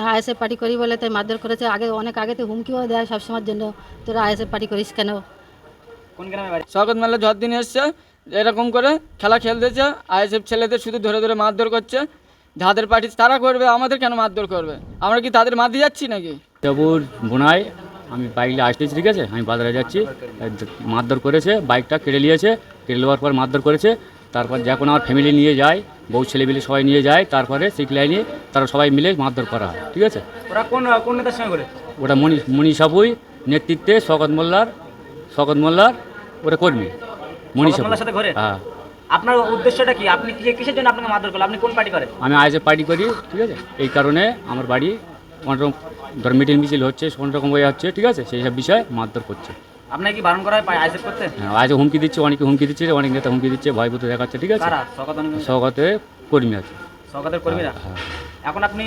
ISF party করি বলে তাই মারধর করেছে। আগে অনেক আগে তো হুমকিও দেয় সবসময়ের জন্য। তোরা আইএসএফ পার্টি করিস কেন? কোন গ্রামে বাড়ি? স্বাগত মেলা ঝড় দিন এসছে। এরকম করে খেলা খেলতেছে। আইএসএফ ছেলেদের শুধু ধরে ধরে মারধর করছে। যাদের পার্টি তারা করবে আমাদের কেন মারধর করবে? আমরা কি তাদের মারতে যাচ্ছি নাকি? দেবুর বোনায় আমি বাইকটা আসতেছি ঠিক আছে? আমি বাজারে যাচ্ছি। মারধর করেছে বাইকটা কেড়ে নিয়েছে। কেড়ে নেওয়ার পর মারধর করেছে। তারপর যখন আমার ফ্যামিলি নিয়ে যায় বউ ছেলেপিলে সবাই নিয়ে যায় তারপরে সিক লাইনে তারা সবাই মিলে মারধর করা হয় ঠিক আছে? ওরা কোন কোন নেতার সঙ্গে করে? ওটা মনি মনি সাপুই নেতৃত্বে শকত মোল্লার শকত মোল্লার ওটা কর্মী মনি মোল্লার সাথে ঘোরে? হ্যাঁ। আপনার উদ্দেশ্যটা কি? আপনি কি কিসের জন্য আপনাকে মারধর করলেন আপনি কোন পার্টি করেন? আমি আইসে পার্টি করি ঠিক আছে? এই কারণে আমার বাড়ি অনেক রকম ধর মিটিং মিছিল হচ্ছে অনেক রকম হয়ে যাচ্ছে ঠিক আছে? সেই সব বিষয়ে মারধর করছে। আপনাকে কি বারণ করা হয় আইসেফ করতে? হ্যাঁ, আজ হুমকি দিচ্ছে অনেকে হুমকি দিচ্ছে অনেক নেতা হুমকি দিচ্ছে ভয়ভূত দেখাচ্ছে ঠিক আছে? সৌগতে কর্মী আছে। শওকতের কর্মীরা? হ্যাঁ। এখন আপনি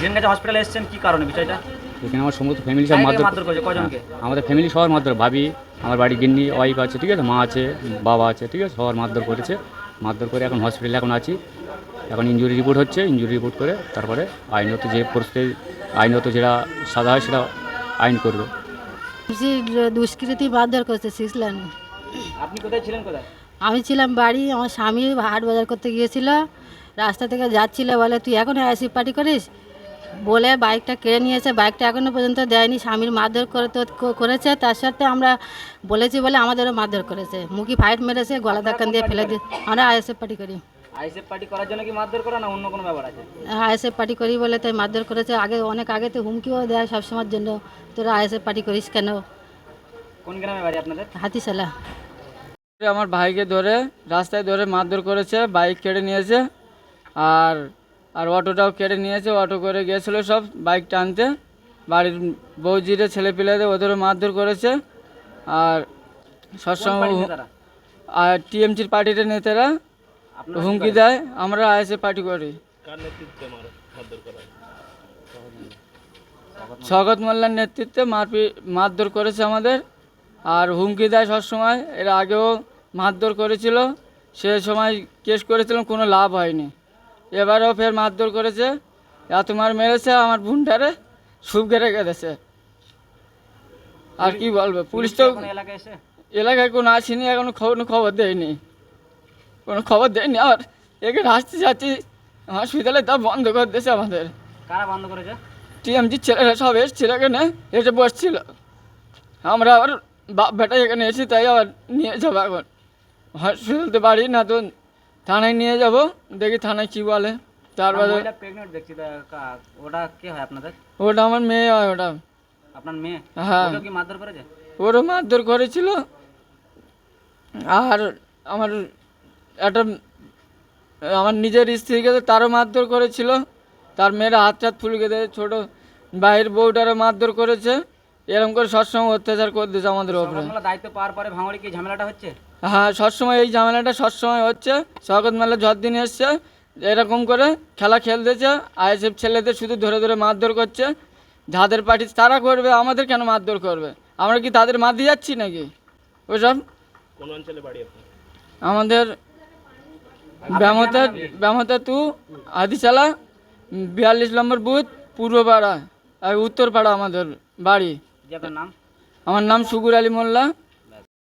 জিনগাজা হসপিটালে এসেছেন কি কারণে বিষয়টা? এখানে আমার সমস্ত ফ্যামিলি সব মারধর করেছে কজনকে? হ্যাঁ, আমাদের ফ্যামিলি সবার মারধর ভাবি আমার বাড়ি গিন্নি ওয়াইফ আছে ঠিক আছে? মা আছে বাবা আছে ঠিক আছে? সবার মারধর করেছে। মারধর করে এখন হসপিটালে এখন আছি। এখন ইঞ্জুরি রিপোর্ট হচ্ছে ইঞ্জুরি রিপোর্ট করে তারপরে আইনত যে পরিস্থিতি আইনত যেটা সাদা হয় সেটা আইন করবে। যে দুষ্কৃতি মারধর করেছে সিক্স লাইনে আপনি কোথায় ছিলেন কোথায়? আমি ছিলাম বাড়ি আমার স্বামী হাট বাজার করতে গিয়েছিল। রাস্তা থেকে যাচ্ছিল বলে তুই এখন আইএসএফ পার্টি করিস? বলে বাইকটা কেড়ে নিয়েছে বাইকটা এখনও পর্যন্ত দেয়নি স্বামীর মারধর করে তো করেছে তার সাথে আমরা বলেছি বলে আমাদেরও মারধর করেছে। মুখি ফাইট মেরেছে গলা ধাক্কান দিয়ে ফেলে দিয়ে আমরা আইএসএফ পার্টি করি। আইসেফ পার্টি করার জন্য কি মারধর করা না অন্য কোনো ব্যাপার আছে? আইএসএফ পার্টি করি বলে তাই মারধর করেছে। আগে অনেক আগে তো হুমকিও দেয় সবসময়ের জন্য। তোরা আইএসএফ পার্টি করিস কেন? কোন গ্রামে বাড়ি আপনাদের? হাতিশালা। আমার ভাইকে ধরে রাস্তায় ধরে মারধর করেছে বাইক কেড়ে নিয়েছে আর আর অটোটাও কেড়ে নিয়েছে অটো করে গিয়েছিল সব বাইক টানতে। বাড়ির বৌজিরে ছেলে পিলেদের ওদেরও মারধর করেছে আর সবসময়? আর টিএমসির পার্টির নেতারা হুমকি দেয় আমরা আইএসএ পার্টি করি। স্বগত মোল্লার নেতৃত্বে মারপি মারধর করেছে আমাদের। আর হুমকি দেয় সবসময় এর আগেও মারধর করেছিল। সে সময় কেস করেছিলাম কোনো লাভ হয়নি। এবারেও ফের মারধর করেছে। এত মার মেরেছে আমার বোনটারে সুপ গেড়ে গেছে আর কি বলবে? পুলিশ তো এলাকায় কোনো আসেনি এখনও খবর খবর দেয়নি। কোনো খবর দেয়নি আর। এখানে আসতে যাচ্ছি হসপিটালে তা বন্ধ করে দিয়েছে আমাদের। কারা বন্ধ করেছে? টিএমজি ছেলেরা সব এসেছিল এখানে এসে বসছিল। আমরা আবার বাপ বেটা এখানে এসে তাই আবার নিয়ে যাব এখন। হসপিটালতে বাড়ি না তো থানায় নিয়ে যাব দেখি থানায় কী বলে। তারপরে তা ওটা কে হয় আপনাদের? ওটা আমার মেয়ে হয় ওটা। আপনার মেয়ে? হ্যাঁ। কি মারধর করেছে? ওরও মারধর করেছিল। আর আমার একটা আমার নিজের স্ত্রীকে তো তারও মারধর করেছিল তার মেয়েরা হাত হাত ফুলকে দেয় ছোটো বাইরের বউটারও মারধর করেছে এরকম করে সবসময় অত্যাচার করে দিয়েছে আমাদের ওপরে। দায়িত্ব পাওয়ার পরে ভাঙড়ি কি ঝামেলাটা হচ্ছে? হ্যাঁ সবসময় এই ঝামেলাটা সবসময় হচ্ছে স্বাগত মেলা ঝড় দিন এসছে এরকম করে খেলা খেলতেছে আইএসএফ ছেলেদের শুধু ধরে ধরে মারধর করছে যাদের পার্টি তারা করবে আমাদের কেন মারধর করবে? আমরা কি তাদের মারতে যাচ্ছি নাকি? ওসব? আমাদের ব্যামতা ব্যামতা টু আদিশালা বিয়াল্লিশ নম্বর বুথ পূর্বপাড়া আর উত্তরপাড়া আমাদের বাড়ি। নাম? আমার নাম সুগুর আলী মোল্লা।